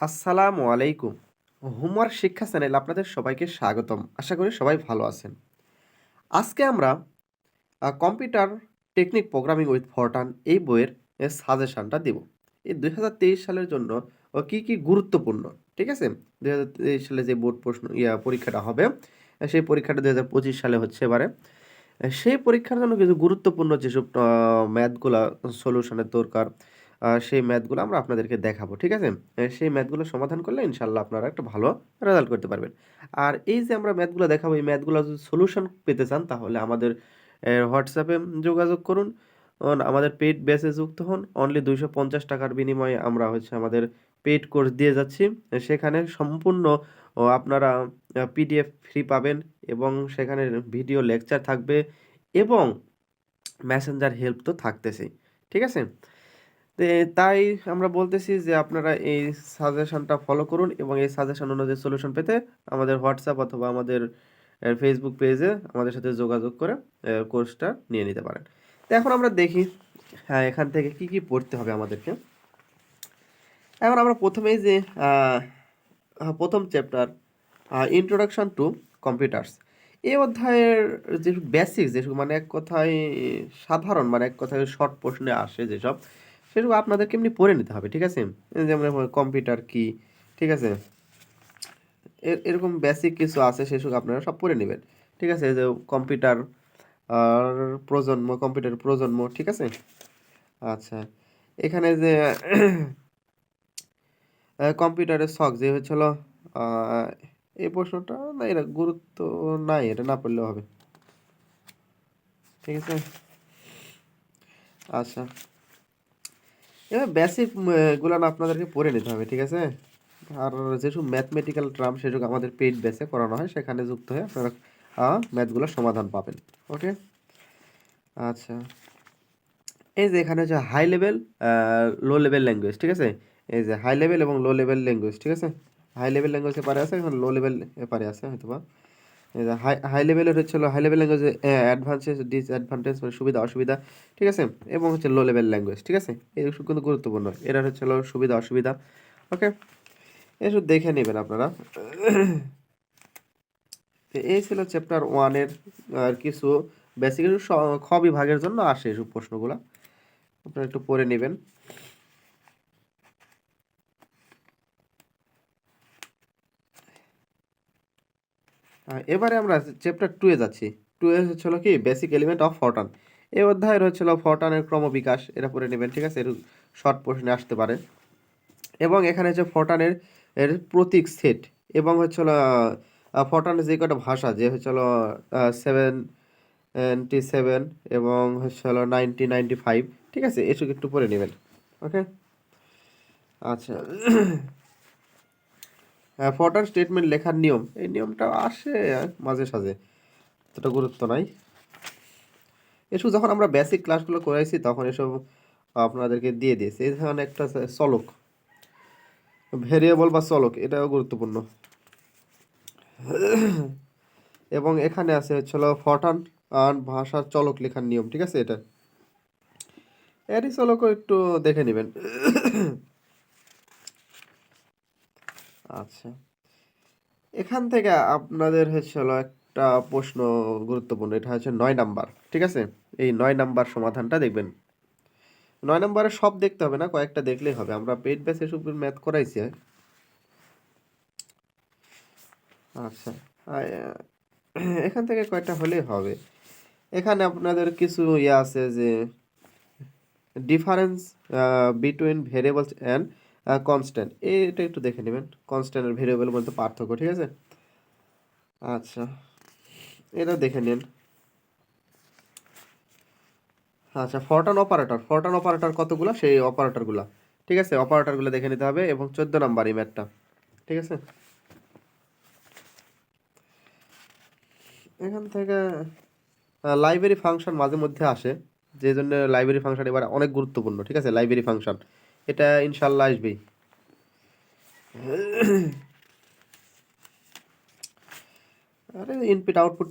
আসসালামু আলাইকুম। হোমওয়ার্ক শিক্ষা চ্যানেল আপনাদের সবাইকে স্বাগতম। আশা করি সবাই ভালো আছেন। আজকে আমরা computer technique programming with Fortran এই বইয়ের সাজেশনটা দেব। এই দুই হাজার তেইশ সালের জন্য কী কী গুরুত্বপূর্ণ, ঠিক আছে? দুই হাজার তেইশ সালে যে বোর্ড প্রশ্ন, ইয়া, পরীক্ষাটা হবে সেই পরীক্ষাটা দুই হাজার পঁচিশ সালে হচ্ছে এবারে। সেই পরীক্ষার জন্য কিছু গুরুত্বপূর্ণ যেসব ম্যাথগুলা সলিউশনের দরকার সেই ম্যাথগুলো আমরা আপনাদেরকে দেখাবো, ঠিক আছে? সেই ম্যাথগুলো সমাধান করলে ইনশাল্লাহ আপনারা একটা ভালো রেজাল্ট করতে পারবেন। আর এই যে আমরা ম্যাথগুলো দেখাবো, এই ম্যাথগুলো যদি সলিউশন পেতে চান, তাহলে আমাদের হোয়াটসঅ্যাপে যোগাযোগ করুন। আমাদের পেড বেসে যুক্ত হন। অনলি দুইশো পঞ্চাশ টাকার বিনিময়ে আমরা হচ্ছে আমাদের পেইড কোর্স দিয়ে যাচ্ছি। সেখানে সম্পূর্ণ আপনারা পিডিএফ ফ্রি পাবেন এবং সেখানে ভিডিও লেকচার থাকবে এবং মেসেঞ্জার হেল্প তো থাকতেছেই, ঠিক আছে? তে তাই আমরা বলতেছি যে আপনারা এই সাজেশনটা ফলো করুন এবং এই সাজেশন অনুযায়ী সলিউশন পেতে আমাদের হোয়াটসঅ্যাপ অথবা আমাদের ফেসবুক পেজে আমাদের সাথে যোগাযোগ করে কোর্সটা নিয়ে নিতে পারেন। তো এখন আমরা দেখি হ্যাঁ এখান থেকে কি কি পড়তে হবে আমাদেরকে। এখন আমরা প্রথমেই যে প্রথম চ্যাপ্টার ইন্ট্রোডাকশন টু কম্পিউটার্স এই অধ্যায়ের যে বেসিক যেসব মানে এক কথায় সাধারণ মানে এক কথায় শর্ট প্রশ্নে আসে যেসব সেসব আপনাদেরকে এমনি পড়ে নিতে হবে, ঠিক আছে? যেমন কম্পিউটার কি ঠিক আছে? এর- এরকম বেসিক কিছু আছে সেসব আপনারা সব পড়ে নেবেন, ঠিক আছে? যে কম্পিউটার আর প্রজন্ম কম্পিউটার প্রজন্ম, ঠিক আছে? আচ্ছা এখানে যে কম্পিউটারের শখ যে হচ্ছিল এই প্রশ্নটা না এটা গুরুত্ব নাই, এটা না পড়লেও হবে, ঠিক আছে? আচ্ছা এবার বেসিকগুলো না আপনাদেরকে পড়ে নিতে হবে, ঠিক আছে? আর যেসব ম্যাথমেটিক্যাল ট্রাম সেসব আমাদের পেইড বেসে করানো হয়, সেখানে যুক্ত হয়ে আপনারা ম্যাথগুলোর সমাধান পাবেন ওকে আচ্ছা। এই যে এখানে হচ্ছে high level low level language ঠিক আছে? এই যে হাই লেভেল এবং লো লেভেল ল্যাঙ্গুয়েজ ঠিক আছে? হাই লেভেল ল্যাঙ্গুয়েজ এপারে আছে, এখন লো লেভেল এপারে আছে হয়তো বা হাই হাই লেভেলের হচ্ছে high level language advances disadvantage মানে সুবিধা, অসুবিধা, ঠিক আছে? এবং হচ্ছে লো লেভেল ল্যাঙ্গুয়েজ ঠিক আছে? এই কিন্তু গুরুত্বপূর্ণ। এরা হচ্ছে হলো সুবিধা, অসুবিধা ওকে এসব দেখে নেবেন আপনারা। এই ছিল চ্যাপ্টার ওয়ানের আর কিছু বেসিক খ বিভাগের জন্য আসে এসব প্রশ্নগুলো। আপনারা একটু পড়ে নেবেন। এবারে আমরা চ্যাপ্টার টু এ যাচ্ছি। টু এ হচ্ছিল কি বেসিক এলিমেন্ট অফ ফরটান এই অধ্যায় হচ্ছিল ফরটানের ক্রমবিকাশ, এটা পড়ে নেবেন, ঠিক আছে? এর শর্ট প্রশ্নে আসতে পারে এবং এখানে হচ্ছে ফরটানের এর প্রতীক সেট এবং হচ্ছিল ফরটানের যে কটা ভাষা, যে হচ্ছিল সেভেন নাইনটি সেভেন এবং হচ্ছিল নাইনটি নাইনটি ফাইভ ঠিক আছে? এসব একটু পড়ে নেবেন ওকে আচ্ছা। ফর্টার স্টেটমেন্ট লেখার নিয়ম। এই নিয়মটা আসে মাঝে সাঝে। এতটা গুরুত্ব নাই। এসব যখন আমরা বেসিক ক্লাসগুলো করাইছি, তখন এসব আপনাদেরকে দিয়ে দিয়েছি। এই ধরনের একটা চলক ভেরিয়েবল বা চলক এটাও গুরুত্বপূর্ণ। এবং এখানে আছে হচ্ছিল ফটান আর ভাষার চলক লেখার নিয়ম, ঠিক আছে এটা? এরই চলকও একটু দেখে নেবেন। আচ্ছা। এখান থেকে আপনাদের হচ্ছে হলো একটা প্রশ্ন গুরুত্বপূর্ণ, এটা হচ্ছে নয় নাম্বার, ঠিক আছে? এই নয় নাম্বার সমাধানটা দেখবেন। নয় নাম্বারে সব দেখতে হবে না, কয়েকটা দেখলেই হবে। আমরা পেড বেস এসব ম্যাথ করাইছি হ্যাঁ? আচ্ছা এখান থেকে কয়েকটা হলেই হবে? এখানে আপনাদের কিছু ইয়ে আছে যে difference between variables and constant এটা একটু দেখে নেবেন। কনস্ট্যান্ট আর ভেরিয়েবল মধ্যে পার্থক্য, ঠিক আছে? আচ্ছা এটা দেখে নিন। আচ্ছা ফরটান অপারেটর ফরটান অপারেটর কতগুলো? সেই অপারেটরগুলো ঠিক আছে? অপারেটরগুলো দেখে নিতে হবে এবং চোদ্দ নাম্বার এই ম্যাথটা ঠিক আছে? এখান থেকে লাইব্রেরি ফাংশন মাঝে মধ্যে আসে যে জন্য লাইব্রেরি ফাংশন এবার অনেক গুরুত্বপূর্ণ, ঠিক আছে? লাইব্রেরি ফাংশন এটা ইনশাল্লাহ আসবেই। আরে ইনপুট আউটপুট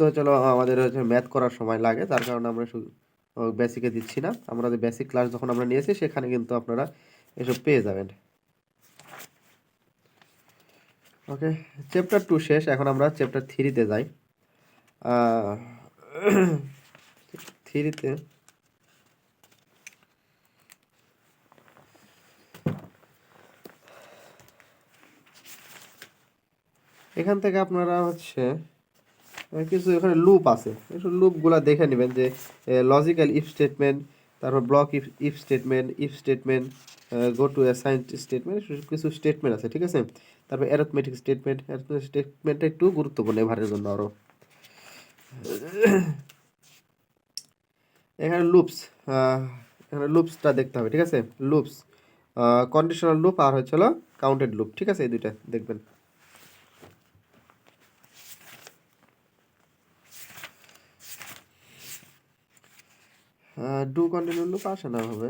তো চলো আমাদের হচ্ছে ম্যাথ করার সময় লাগে, তার কারণে আমরা শুধু বেসিকে দিচ্ছি না। আমরা যে বেসিক ক্লাস যখন আমরা নিয়েছি, সেখানে কিন্তু আপনারা এসব পেয়ে যাবেন। ওকে চ্যাপ্টার টু শেষ, এখন আমরা চ্যাপ্টার থ্রিতে যাই। থ্রিতে এখান থেকে আপনারা হচ্ছে কিছু এখানে লুপ আছে। একটু লুপগুলা দেখে নেবেন যে লজিক্যাল ইফ স্টেটমেন্ট তারপর block if if statement if statement go to assign statement কিছু স্টেটমেন্ট আছে, ঠিক আছে? তারপর অ্যারথমেটিক স্টেটমেন্ট অ্যারথমেটিক স্টেটমেন্টটা একটু গুরুত্বপূর্ণ এভারের জন্য আরও এখানে লুপস এখানে লুপসটা দেখতে হবে, ঠিক আছে? লুপস কন্ডিশনাল লুপ আর হচ্ছে হলো কাউন্টেড লুপ ঠিক আছে? এই দুইটা দেখবেন। ডু কন্টিনিউ লুপ আসে না হবে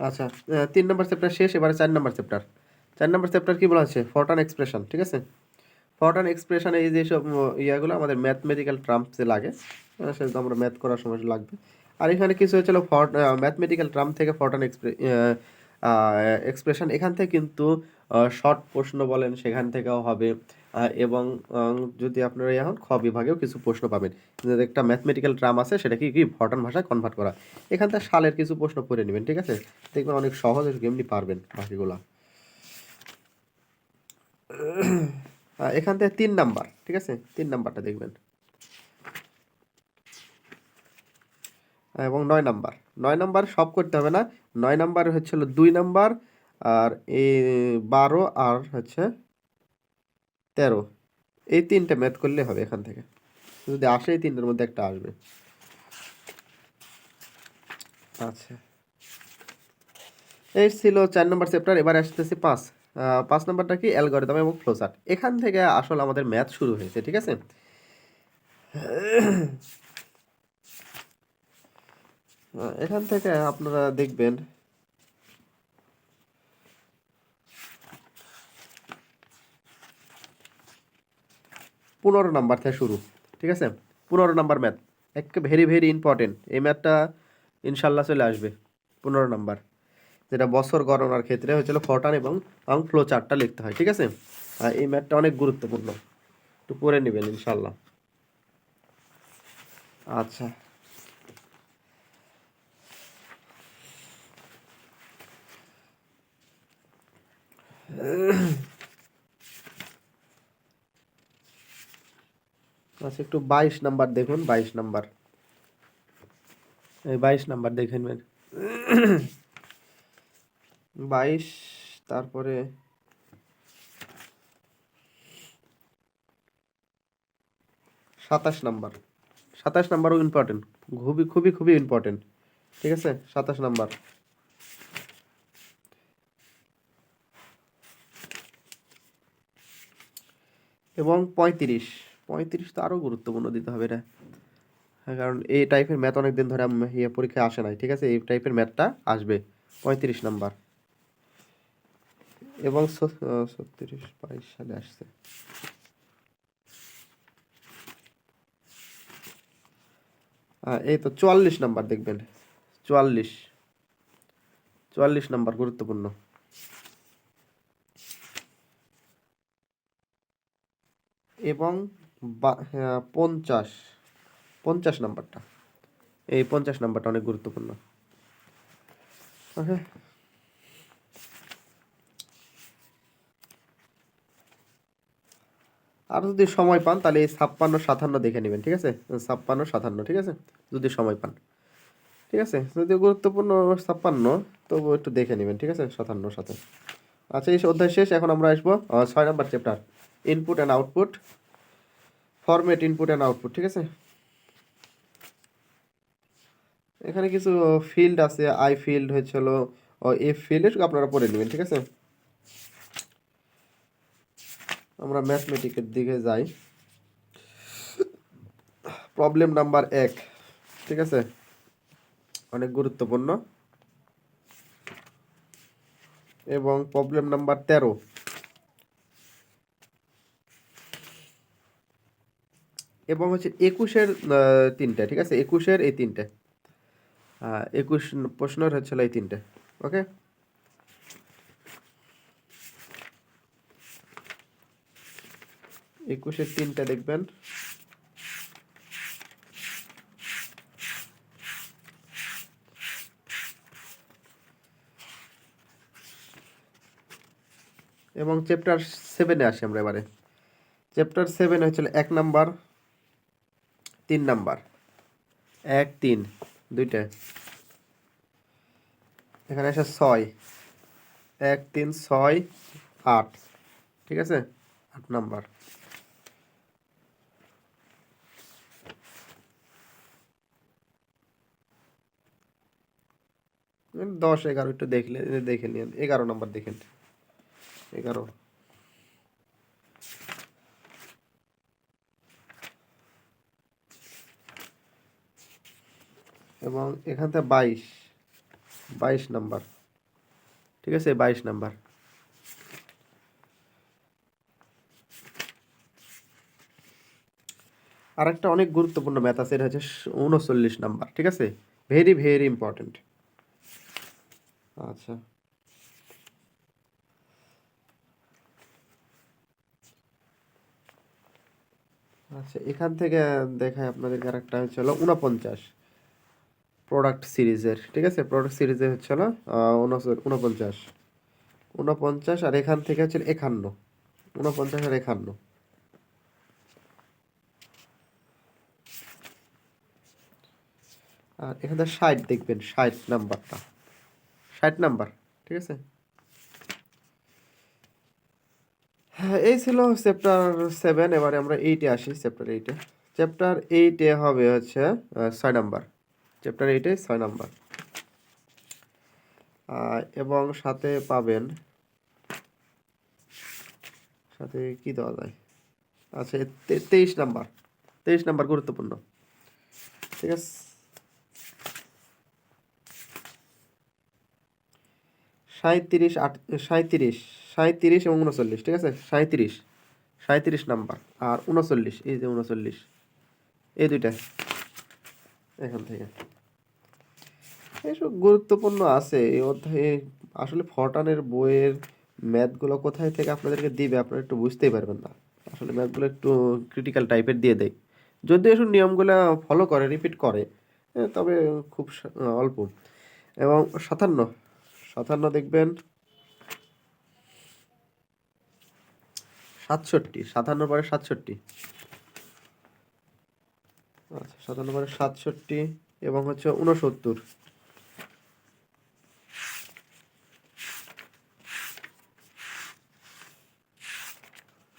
আচ্ছা তিন নম্বর চ্যাপ্টার শেষ এবারে চার নম্বর চ্যাপ্টার চার নম্বর চ্যাপ্টার কি বলা আছে ফর্টান এক্সপ্রেশন ঠিক আছে? ফর্টান এক্সপ্রেশন এই যেসব ইয়াগুলো আমাদের ম্যাথমেটিক্যাল ট্রাম্পসে লাগে। আহ, সেটা আমরা ম্যাথ করার সময় লাগবে। আর এখানে কিছু হয়েছিল ফর্ট ম্যাথমেটিক্যাল ট্রাম্প থেকে ফর্টান এক্সপ্রে এক্সপ্রেশন এখান থেকে কিন্তু শর্ট প্রশ্ন বলেন সেখান থেকেও হবে। এবং যদি আপনারা এখন খ বিভাগেও কিছু প্রশ্ন পাবেন। একটা ম্যাথমেটিক্যাল ট্রাম আছে সেটা কি ফর্টান ভাষায় কনভার্ট করা। এখান থেকে সালের কিছু প্রশ্ন পড়ে নেবেন, ঠিক আছে? দেখবেন অনেক সহজ এমনি পারবেন বাকিগুলা। এখান থেকে তিন নাম্বার, ঠিক আছে? তিন নাম্বারটা দেখবেন। এবং নয় নাম্বার। নয় নাম্বার সব করতে হবে না। নয় নাম্বার হচ্ছিল দুই নাম্বার, আর এই বারো আর হচ্ছে তেরো। এই তিনটে ম্যাথ করলে হবে এখান থেকে। যদি আসে এই তিনটের মধ্যে একটা আসবে। আচ্ছা। এই ছিল চার নম্বর চ্যাপ্টার এবার আসতেছি পাঁচ। পাঁচ নম্বরটা কি? অ্যালগরিদম এবং ফ্লোচার্ট এখান থেকে আসলে আমাদের ম্যাথ শুরু হয়েছে, ঠিক আছে? এখান থেকে আপনারা দেখবেন পনেরো নাম্বার থেকে শুরু, ঠিক আছে? পনেরো নাম্বার ম্যাথ, এক ভেরি ভেরি ইম্পর্টেন্ট এই ম্যাথটা ইনশাল্লাহ চলে আসবে, পনেরো নাম্বার। যেটা বছর গণনার ক্ষেত্রে হয়েছিল ফটান এবং এবং ফ্লো চার্টটা লিখতে হয়, ঠিক আছে? আর এই ম্যাথটা অনেক গুরুত্বপূর্ণ, একটু পড়ে নেবেন ইনশাল্লাহ। আচ্ছা। আচ্ছা একটু বাইশ নাম্বার দেখুন, বাইশ নাম্বার। এই বাইশ নাম্বার দেখে নেবেন। বাইশ, তারপরে সাতাশ নাম্বার। সাতাশ নাম্বারও ইম্পর্টেন্ট খুবই খুবই খুবই ইম্পর্টেন্ট ঠিক আছে? সাতাশ নাম্বার। এবং পঁয়ত্রিশ। পঁয়ত্রিশ তো আরও গুরুত্বপূর্ণ দিতে হবে এটা হ্যাঁ, কারণ এই টাইপের ম্যাথ অনেক দিন ধরে ইয়ে পরীক্ষায় আসে নাই ঠিক আছে? এই টাইপের ম্যাথটা আসবে পঁয়ত্রিশ নাম্বার। এবং ছত্রিশ বাইশ সালে আসছে। এই তো চুয়াল্লিশ নাম্বার দেখবেন চুয়াল্লিশ। চুয়াল্লিশ নাম্বার গুরুত্বপূর্ণ। এবং বা- পঞ্চাশ। পঞ্চাশ নাম্বারটা। এই পঞ্চাশ নাম্বারটা অনেক গুরুত্বপূর্ণ। আর যদি সময় পান, তাহলে এই ছাপ্পান্ন, সাতান্ন দেখে নেবেন, ঠিক আছে? ছাপ্পান্ন, সাতান্ন, ঠিক আছে? যদি সময় পান। ঠিক আছে? যদি গুরুত্বপূর্ণ ছাপ্পান্ন তবু একটু দেখে নেবেন, ঠিক আছে? সাতান্ন সাথে আচ্ছা এই অধ্যায় শেষ, এখন আমরা আসব ছয় number chapter input and output format input and output ঠিক আছে? এখানে কিছু ফিল্ড আছে আই ফিল্ড হচ্ছিল এফ ফিল্ড আপনারা পড়ে নেবেন, ঠিক আছে? আমরা ম্যাথমেটিকের দিকে যাই। প্রবলেম নাম্বার এক, ঠিক আছে? অনেক গুরুত্বপূর্ণ। এবং প্রবলেম নাম্বার তেরো। এবং হচ্ছে একুশের তিনটে, ঠিক আছে? একুশের এই তিনটে। একুশ প্রশ্নের হচ্ছিল এই তিনটে, ওকে? একুশের তিনটা দেখবেন। এবং চ্যাপ্টার সেভেনে আসি আমরা এবারে। চ্যাপ্টার সেভেন হচ্ছিল এক নাম্বার। তিন নাম্বার। এক, তিন, দুইটা। এখানে আসে ছয়। এক, তিন, ছয়, আট। ঠিক আছে? আট নাম্বার। দশ, এগারো একটু দেখলে, দেখে নিন এগারো নাম্বার দেখেন এগারো। এবং এখান থেকে বাইশ বাইশ নাম্বার। ঠিক আছে? বাইশ নাম্বার। আর একটা অনেক গুরুত্বপূর্ণ ম্যাথ আছে, এটা হচ্ছে উনচল্লিশ নাম্বার, ঠিক আছে? ভেরি ভেরি ইম্পর্টেন্ট আচ্ছা। আচ্ছা এখান থেকে দেখায় আপনাদের আরেকটা, হচ্ছে হলো উনপঞ্চাশ। প্রোডাক্ট সিরিজের ঠিক আছে? প্রোডাক্ট সিরিজে হচ্ছে হলো উনপঞ্চাশ। উনপঞ্চাশ আর এখান থেকে হচ্ছে একান্ন। উনপঞ্চাশ আর একান্ন। আর এখানে ষাট দেখবেন, ষাট নাম্বারটা। ষাট নাম্বার, ঠিক আছে? হ্যাঁ এই ছিল চ্যাপ্টার সেভেন এবারে আমরা এইটে আসি চ্যাপ্টার এইটে চ্যাপ্টার এইটে হবে হচ্ছে ছয় নাম্বার। চ্যাপ্টার এইটে ছয় নাম্বার। এবং সাথে পাবেন, সাথে কি দেওয়া যায়? আচ্ছা তেইশ নাম্বার। তেইশ নাম্বার গুরুত্বপূর্ণ। ঠিক আছে? সাঁত্রিশ আট সাঁত্রিশ সাঁত্রিশ এবং উনচল্লিশ, ঠিক আছে? সাঁত্রিশ সাঁত্রিশ নাম্বার। আর উনচল্লিশ, এই যে উনচল্লিশ, এই দুইটা এখান থেকে। এসব গুরুত্বপূর্ণ আছে। এই অধ্যায়ে আসলে ফটানের বইয়ের ম্যাথগুলো কোথায় থেকে আপনাদেরকে দিবে আপনারা একটু বুঝতেই পারবেন না। আসলে ম্যাথগুলো একটু ক্রিটিক্যাল টাইপের দিয়ে দেয় যদিও এসব নিয়মগুলো ফলো করে রিপিট করে এ, তবে খুব অল্প। এবং সাতান্ন সাতান্ন দেখবেন সাতষট্টি সাতান্ন পরে সাতষট্টি। আচ্ছা সাতানব্বই সাতষট্টি এবং হচ্ছে উনসত্তর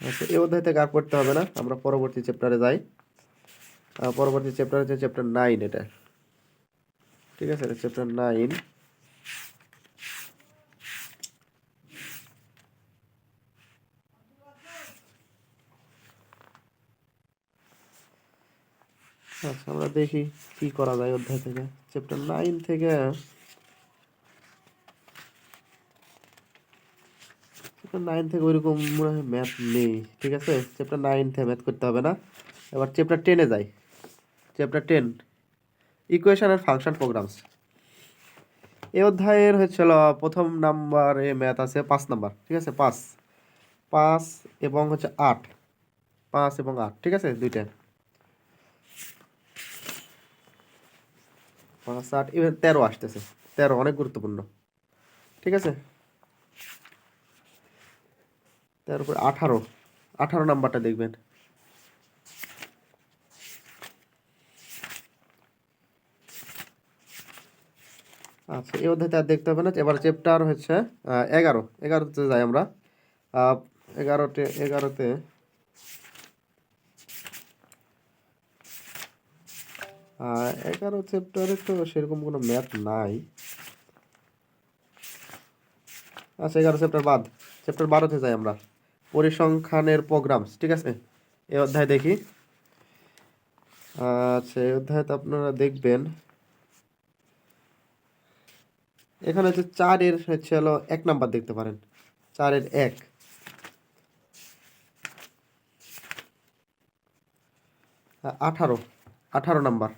আচ্ছা এই অধ্যায় থেকে আর করতে হবে না? আমরা পরবর্তী চ্যাপ্টারে যাই। পরবর্তী চ্যাপ্টার হচ্ছে চ্যাপ্টার নাইন এটা। ঠিক আছে চ্যাপ্টার নাইন আচ্ছা আমরা দেখি কি করা যায় অধ্যায় থেকে। চ্যাপ্টার নাইন থেকে নাইন থেকে ওইরকম মনে হয় ম্যাথ নেই, ঠিক আছে? চ্যাপ্টার নাইন থেকে ম্যাথ করতে হবে না। এবার চ্যাপ্টার টেনে যাই। চ্যাপ্টার টেন ইকুয়েশন আর ফাংশন প্রোগ্রামস এই অধ্যায়ের হচ্ছিল প্রথম নাম্বারে ম্যাথ আছে পাঁচ নাম্বার ঠিক আছে? পাঁচ। পাঁচ এবং হচ্ছে আট। পাঁচ এবং আট, ঠিক আছে? দুইটা। পাঁচ আট ইভেন তেরো আসতেছে। তেরো অনেক গুরুত্বপূর্ণ। ঠিক আছে? তেরো পরে আঠারো। আঠারো নাম্বারটা দেখবেন। আচ্ছা এই অধ্যায়তে আর দেখতে হবে না। এবার চ্যাপ্টার হচ্ছে এগারো। এগারোতে যাই আমরা। এগারোতে এগারোতে এগারো চ্যাপ্টারে তো সেরকম কোনো ম্যাথ নাই। আচ্ছা এগারো চ্যাপ্টার বাদ। চ্যাপ্টার বারোতে যাই আমরা। পরিসংখ্যানের প্রোগ্রামস ঠিক আছে? এই অধ্যায় দেখি। আচ্ছা এই অধ্যায়তে আপনারা দেখবেন। এখানে হচ্ছে চারের হচ্ছে হলো এক নাম্বার দেখতে পারেন। চারের এক। আঠারো। আঠারো নাম্বার।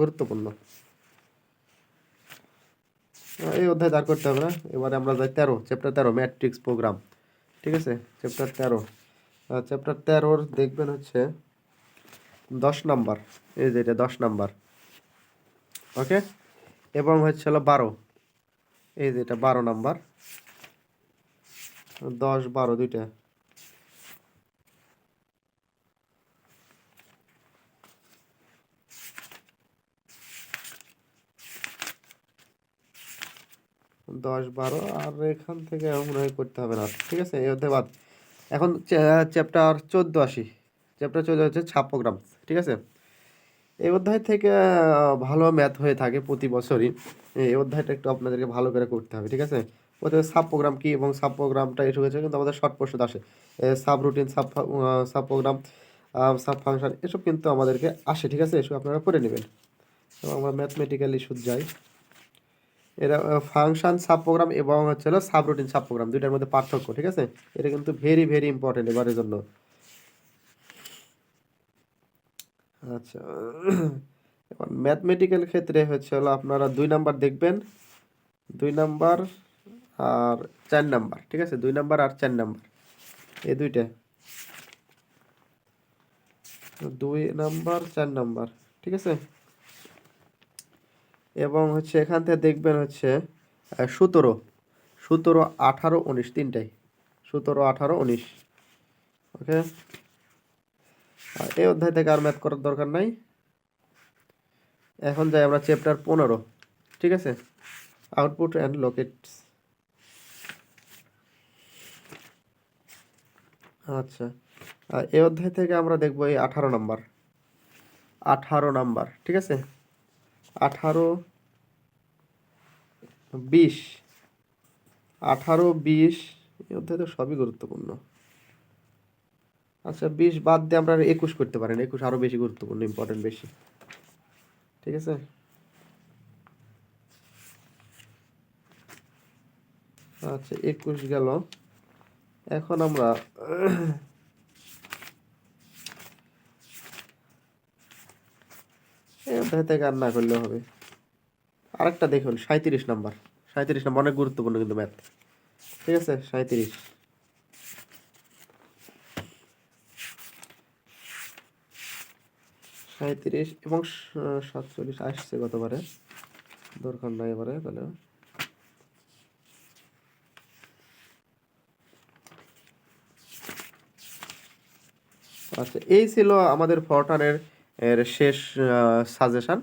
গুরুত্বপূর্ণ। এই অধ্যায় দাঁড় করতে হবে না। এবারে আমরা যাই তেরো চ্যাপ্টার তেরো ম্যাট্রিক্স প্রোগ্রাম ঠিক আছে? চ্যাপ্টার তেরো। চ্যাপ্টার তেরোর দেখবেন হচ্ছে দশ নাম্বার। এই যে এটা দশ নাম্বার। ওকে? এবং হচ্ছে হলো বারো। এই যে এটা বারো নাম্বার। দশ, বারো, দুইটা। দশ বারো, আর এখান থেকে মনে হয় করতে হবে না, ঠিক আছে? এই অধ্যায় বাদ। এখন চ্যাপ্টার চোদ্দ আসি। চ্যাপ্টার চোদ্দ হচ্ছে ছাপ্পগ্রাম, ঠিক আছে? এই অধ্যায় থেকে ভালো ম্যাথ হয়ে থাকে প্রতি বছরই। এই অধ্যায়টা একটু আপনাদেরকে ভালো করে করতে হবে, ঠিক আছে? প্রথমে সাব প্রোগ্রাম কী এবং সাব প্রোগ্রামটা এসে গেছে, কিন্তু আমাদের শর্ট প্রশ্ন আসে। Subroutine sub subprogram sub function এসব কিন্তু আমাদেরকে আসে, ঠিক আছে? এসব আপনারা করে নেবেন। এবং আমরা ম্যাথমেটিক্যাল ইস্যুত যাই। এরা ফাংশন সাব প্রোগ্রাম এবং হচ্ছে হলো সাব রুটিন সাব প্রোগ্রাম দুইটার মধ্যে পার্থক্য, ঠিক আছে? এটা কিন্তু ভেরি ভেরি ইম্পর্টেন্ট এবারের জন্য। আচ্ছা এবার ম্যাথমেটিক্যাল ক্ষেত্রে হচ্ছে হলো আপনারা দুই নাম্বার দেখবেন। দুই নাম্বার আর চার নাম্বার, ঠিক আছে? দুই নাম্বার আর চার নাম্বার। এই দুইটা। দুই নাম্বার, চার নাম্বার, ঠিক আছে? এবং হচ্ছে এখান থেকে দেখবেন হচ্ছে সতেরো সতেরো, আঠারো, উনিশ, তিনটাই। সতেরো, আঠারো, উনিশ। ওকে? এই অধ্যায় থেকে আর ম্যাথ করার দরকার নাই। এখন যাই আমরা চ্যাপ্টার পনেরো, ঠিক আছে? আউটপুট অ্যান্ড লোকেটস আচ্ছা এই অধ্যায় থেকে আমরা দেখব এই আঠারো নাম্বার। আঠারো নাম্বার, ঠিক আছে? আঠারো, বিশ আঠারো, বিশ, এই অধ্যায় তো সবই গুরুত্বপূর্ণ। আচ্ছা বিশ বাদ দিয়ে আমরা একুশ করতে পারেন একুশ আরও বেশি গুরুত্বপূর্ণ ইম্পর্টেন্ট বেশি। ঠিক আছে? আচ্ছা একুশ গেল। এখন আমরা থেকে আর না করলেও হবে। আরেকটা দেখুন সাঁত্রিশ নাম্বার। সাঁত্রিশ নাম্বার অনেক গুরুত্বপূর্ণ কিন্তু ম্যাথ। ঠিক আছে? সাঁত্রিশ সাঁত্রিশ এবং সাতচল্লিশ আসছে গতবারে। দরকার নাই এবারে, তাহলে। আচ্ছা এই ছিল আমাদের ফরটানের এর শেষ সাজেশান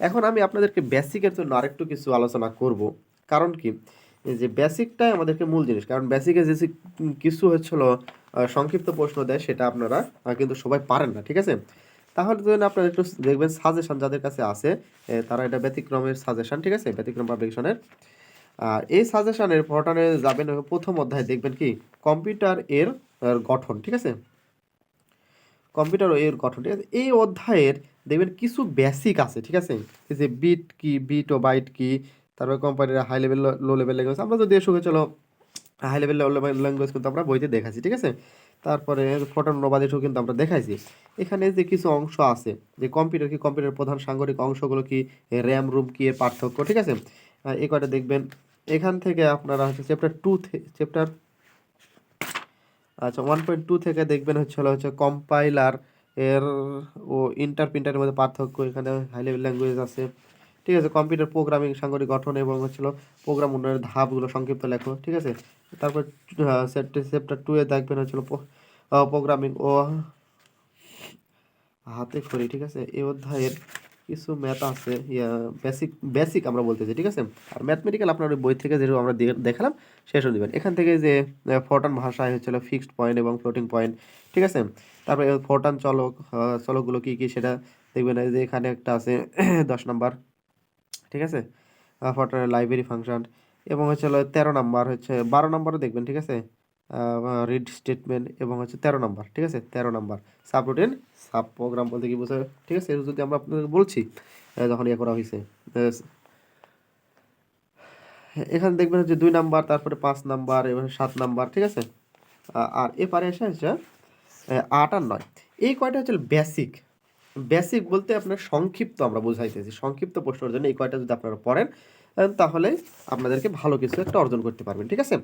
এখন আমি আপনাদেরকে বেসিকের জন্য আরেকটু কিছু আলোচনা করব। কারণ কি? যে বেসিকটাই আমাদেরকে মূল জিনিস। কারণ বেসিকে যে কিছু হচ্ছিল সংক্ষিপ্ত প্রশ্ন দেয়, সেটা আপনারা কিন্তু সবাই পারেন না, ঠিক আছে? তাহলে যদি আপনারা একটু দেখবেন সাজেশন যাদের কাছে আছে তারা এটা ব্যতিক্রমের সাজেশান ঠিক আছে? ব্যতিক্রম পাবলিকেশনের আর এই সাজেশানের ফরটানে যাবেন প্রথম অধ্যায়, দেখবেন কি? কম্পিউটার এর গঠন, ঠিক আছে? কম্পিউটার এর গঠন ঠিক আছে এই অধ্যায়ের দেখবেন কিছু বেসিক আছে, ঠিক আছে? এই যে বিট কি বিট ও বাইট কি তারপরে কোম্পানির high level low level language আমরা যদি এসে চলো হাই লেভেল ল্যাঙ্গুয়েজ কিন্তু আমরা বইতে দেখাচ্ছি ঠিক আছে? তারপরে ফটোন অনুবাদ এসেও কিন্তু আমরা দেখাইছি। এখানে যে কিছু অংশ আছে, যে কম্পিউটার কি কম্পিউটার প্রধান সাংগঠনিক অংশগুলো কি র্যাম রুম কি এর পার্থক্য, ঠিক আছে? এই কয়টা দেখবেন, এখান থেকে আপনারা হচ্ছে চ্যাপ্টার টু চ্যাপ্টার আচ্ছা ওয়ান পয়েন্ট টু থেকে দেখবেন হচ্ছে হলো হচ্ছে কম্পাইলার এর ও ইন্টার প্রিন্টারের মধ্যে পার্থক্য এখানে হাই লেভেল ল্যাঙ্গুয়েজ আছে। ঠিক আছে কম্পিউটার প্রোগ্রামিং সাংগঠনিক গঠন এবং হচ্ছিল প্রোগ্রাম উন্নয়নের ধাপগুলো সংক্ষিপ্ত লেখো, ঠিক আছে? তারপর চ্যাপ্টার টু এ দেখবেন হচ্ছিল প্রোগ্রামিং ও হাতে খড়ি, ঠিক আছে? এই অধ্যায়ের কিছু ম্যাথ আছে, ইয়া বেসিক বেসিক আমরা বলতেছি, ঠিক আছে? আর ম্যাথমেটিক্যাল আপনার ওই বই থেকে যেরকম আমরা দেখালাম শেষও দিবেন এখান থেকে যে ফোরটান ভাষায় হচ্ছিল ফিক্সড পয়েন্ট এবং ফ্লোটিং পয়েন্ট ঠিক আছে? তারপরে ফোরটান চলক চলকগুলো কী কী সেটা দেখবেন যে এখানে একটা আছে, দশ নাম্বার, ঠিক আছে? ফোরটানের লাইব্রেরি ফাংশন এবং হচ্ছে তেরো নাম্বার হচ্ছে, বারো নাম্বারও দেখবেন, ঠিক আছে? রিড স্টেটমেন্ট এবং হচ্ছে তেরো নাম্বার, ঠিক আছে? তেরো number subroutine subprogram বলতে কি বোঝায়? ঠিক আছে? যদি আমরা আপনাদের বলছি যখন ইয়ে করা হয়েছে এখানে দেখবেন হচ্ছে দুই নাম্বার, তারপরে পাঁচ নাম্বার এবং সাত নাম্বার, ঠিক আছে? আর এপারে এসে হচ্ছে আট আর নয়। এই কয়টা হচ্ছে বেসিক বেসিক বলতে আপনার সংক্ষিপ্ত আমরা বোঝাইতেছি। সংক্ষিপ্ত প্রশ্নের জন্য এই কয়টা যদি আপনারা পড়েন তাহলে আপনাদেরকে ভালো কিছু একটা অর্জন করতে পারবেন, ঠিক আছে?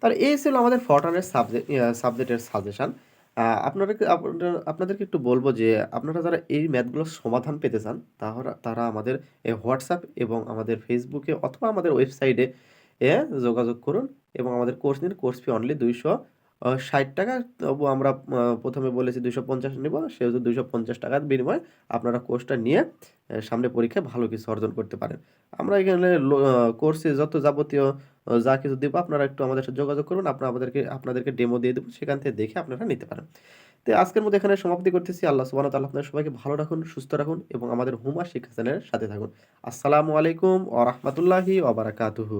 তাহলে এই ছিল আমাদের ফর্টানের সাবজেক্ট সাবজেক্টের সাজেশান আপনারা- আপনাদেরকে একটু বলব যে আপনারা যারা এই ম্যাথগুলোর সমাধান পেতে চান তাহলে তারা আমাদের হোয়াটসঅ্যাপ এবং আমাদের ফেসবুকে অথবা আমাদের ওয়েবসাইটে যোগাযোগ করুন এবং আমাদের কোর্স নিন। কোর্স ফি অনলি দুইশো ষাট টাকা, তবু আমরা প্রথমে বলেছি দুইশো পঞ্চাশ নেব, সেহেতু দুইশো পঞ্চাশ টাকার বিনিময়ে আপনারা কোর্সটা নিয়ে সামনে পরীক্ষায় ভালো কিছু অর্জন করতে পারেন। আমরা এখানে কোর্সে যত যাবতীয় যা কিছু দেবো, আপনারা একটু আমাদের সাথে যোগাযোগ করুন আপনারা আমাদেরকে, আপনাদেরকে ডেমো দিয়ে দেবো, সেখান থেকে দেখে আপনারা নিতে পারেন। তো আজকের মধ্যে এখানে সমাপ্তি করতেছি। আল্লাহ ওয়া তাআলা আপনাদের সবাইকে ভালো রাখুন, সুস্থ রাখুন এবং আমাদের হুমা শিক্ষা চ্যানেলের সাথে থাকুন। আসসালামু আলাইকুম ওয়া রাহমাতুল্লাহি ওয়া বারাকাতুহু।